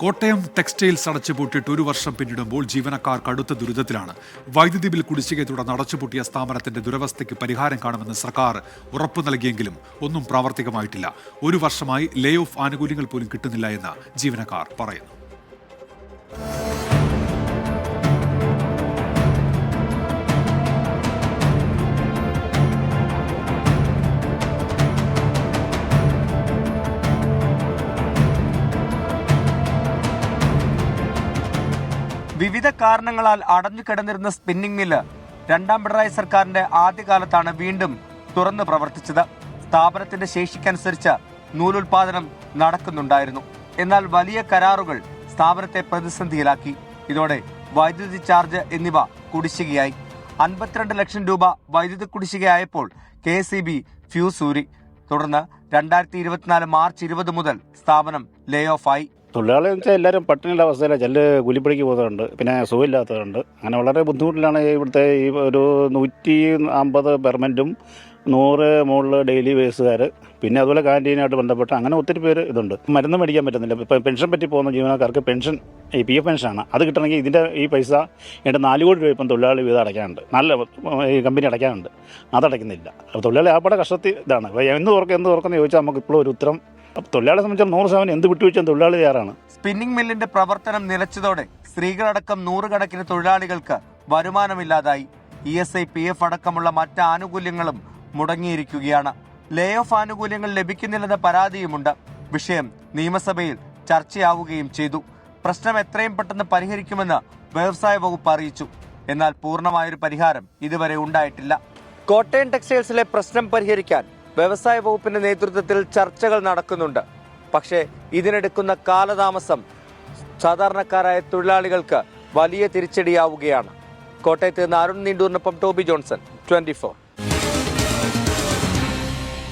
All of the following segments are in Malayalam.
കോട്ടയം ടെക്സ്റ്റൈൽസ് അടച്ചുപൂട്ടിയിട്ട് ഒരു വർഷം പിന്നിടുമ്പോൾ ജീവനക്കാർ കടുത്ത ദുരിതത്തിലാണ്. വൈദ്യുതി ബിൽ കുടിശ്ശികയെ തുടർന്ന് അടച്ചുപൂട്ടിയ സ്ഥാപനത്തിന്റെ ദുരവസ്ഥയ്ക്ക് പരിഹാരം കാണുമെന്ന് സർക്കാർ ഉറപ്പു നൽകിയെങ്കിലും ഒന്നും പ്രാവർത്തികമായിട്ടില്ല. ഒരു വർഷമായി ലേ ഓഫ് ആനുകൂല്യങ്ങൾ പോലും കിട്ടുന്നില്ല എന്ന് ജീവനക്കാർ പറയുന്നു. വിവിധ കാരണങ്ങളാൽ അടഞ്ഞു കിടന്നിരുന്ന സ്പിന്നിംഗ് മില്ല് രണ്ടാം പിണറായി സർക്കാരിന്റെ ആദ്യകാലത്താണ് വീണ്ടും തുറന്നു പ്രവർത്തിച്ചത്. സ്ഥാപനത്തിന്റെ ശേഷിക്കനുസരിച്ച് നൂലുൽപാദനം നടക്കുന്നുണ്ടായിരുന്നു. എന്നാൽ വലിയ കരാറുകൾ സ്ഥാപനത്തെ പ്രതിസന്ധിയിലാക്കി. ഇതോടെ വൈദ്യുതി ചാർജ് എന്നിവ കുടിശ്ശികയായി. അൻപത്തിരണ്ട് ലക്ഷം രൂപ വൈദ്യുതി കുടിശ്ശികയായപ്പോൾ കെ സി ബി ഫ്യൂസ് ഊരി. തുടർന്ന് രണ്ടായിരത്തി ഇരുപത്തിനാല് മാർച്ച് ഇരുപത് മുതൽ സ്ഥാപനം ലേ ഓഫ് തൊഴിലാളി വെച്ചാൽ എല്ലാവരും പട്ടിണിയുള്ള അവസ്ഥയിലാണ് ചില കൂലിപ്പണിക്ക് പോകുന്നുണ്ട് പിന്നെ സുഖമില്ലാത്തവരുണ്ട്. അങ്ങനെ വളരെ ബുദ്ധിമുട്ടിലാണ് ഇവിടുത്തെ ഈ ഒരു നൂറ്റി അമ്പത് പെർമനന്റും നൂറ് മുകളിൽ ഡെയിലി വേസുകാർ പിന്നെ അതുപോലെ ക്യാന്റീനായിട്ട് ബന്ധപ്പെട്ട് അങ്ങനെ ഒത്തിരി പേര് ഇതുണ്ട്. മരുന്ന് മേടിക്കാൻ പറ്റുന്നില്ല. ഇപ്പം പെൻഷൻ പറ്റി പോകുന്ന ജീവനക്കാർക്ക് പെൻഷൻ ഈ പി എഫ് പെൻഷനാണ്. അത് കിട്ടണമെങ്കിൽ ഇതിന്റെ ഈ പൈസ എന്റെ നാല് കോടി രൂപ ഇപ്പം തൊഴിലാളി വീതം അടയ്ക്കാനുണ്ട്. നല്ല ഈ കമ്പനി അടയ്ക്കാനുണ്ട്. അതടയ്ക്കുന്നില്ല. അപ്പോൾ തൊഴിലാളി ആപ്പാടെ കഷ്ടത്തിൽ ഇതാണ്. അപ്പോൾ എന്ന് എന്ത് എന്ന് ചോദിച്ചാൽ നമുക്ക് ഇപ്പോഴും ഒരു ഉത്തരം അപ്പോൾ തൊഴിലാളിയെ സംബന്ധിച്ചാൽ നൂറ് ശതമാനം എന്ത് വിട്ടുവെച്ചാൽ തൊഴിലാളി തയ്യാറാണ്. സ്പിന്നിംഗ് മില്ലിന്റെ പ്രവർത്തനം നിലച്ചതോടെ സ്ത്രീകളടക്കം നൂറുകണക്കിന് തൊഴിലാളികൾക്ക് വരുമാനമില്ലാതായി. E S I P F അടക്കമുള്ള മറ്റ് ആനുകൂല്യങ്ങളും മുടങ്ങിയിരിക്കുകയാണ്. ലേ ഓഫ് ആനുകൂല്യങ്ങൾ ലഭിക്കുന്നില്ലെന്ന പരാതിയുമുണ്ട്. വിഷയം നിയമസഭയിൽ ചർച്ചയാവുകയും ചെയ്തു. പ്രശ്നം എത്രയും പെട്ടെന്ന് പരിഹരിക്കുമെന്ന് വ്യവസായ വകുപ്പ് അറിയിച്ചു. എന്നാൽ പൂർണമായൊരു പരിഹാരം ഇതുവരെ ഉണ്ടായിട്ടില്ല. കോട്ടയം ടെക്സ്റ്റൈൽസിലെ പ്രശ്നം പരിഹരിക്കാൻ വ്യവസായ വകുപ്പിന്റെ നേതൃത്വത്തിൽ ചർച്ചകൾ നടക്കുന്നുണ്ട്. പക്ഷേ ഇതിനെടുക്കുന്ന കാലതാമസം സാധാരണക്കാരായ തൊഴിലാളികൾക്ക് വലിയ തിരിച്ചടിയാവുകയാണ്. കോട്ടയത്ത് നിന്ന് അരുൺ നീണ്ടൂറിനൊപ്പം ടോബി ജോൺസൺ ട്വന്റി ഫോർ.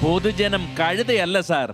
പൊതുജനം കഴുതയല്ല സാർ.